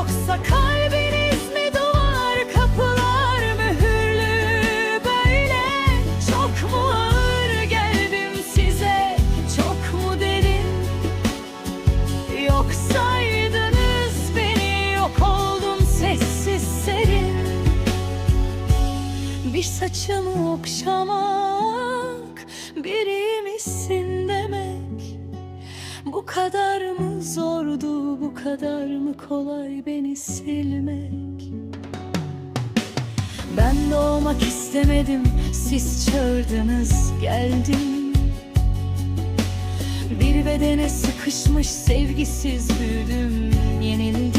Yoksa kalbiniz mi dolar kapılar mühürlü böyle Çok mu ağır geldim size? Çok mu derin Yoksaydınız beni yok oldum sessiz serin. Bir saçımı okşamak biri misin demek? Bu kadar mı? Kadar mı kolay beni silmek? Ben doğmak istemedim siz çağırdınız geldim. Bir bedene sıkışmış sevgisiz büyüdüm yenildim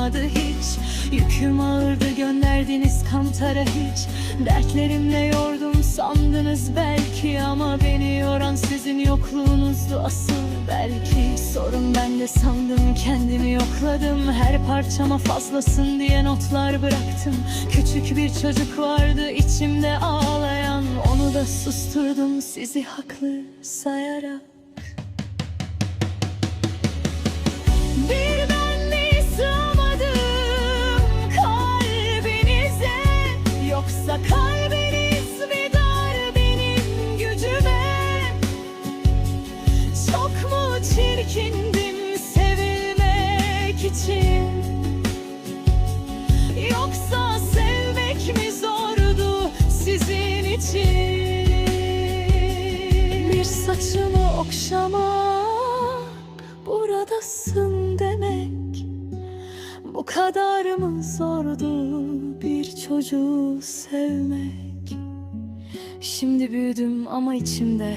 olmadı hiç. Yüküm ağırdı gönderdiniz kantara hiç. Dertlerimle yordum sandınız belki Ama beni yoran sizin yokluğunuzdu asıl belki. Sorun bende sandım kendimi yokladım. Her parçama fazlasın diye notlar bıraktım. Küçük bir çocuk vardı içimde ağlayan. Onu da susturdum sizi haklı sayarak için Bir saçımı okşamak Buradasın demek. Bu kadar mı zordu bir çocuğu sevmek? Şimdi büyüdüm ama içimde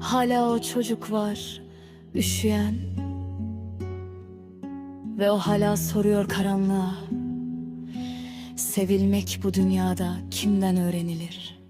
hala o çocuk var üşüyen. Ve o hala soruyor karanlığa. Sevilmek bu dünyada kimden öğrenilir?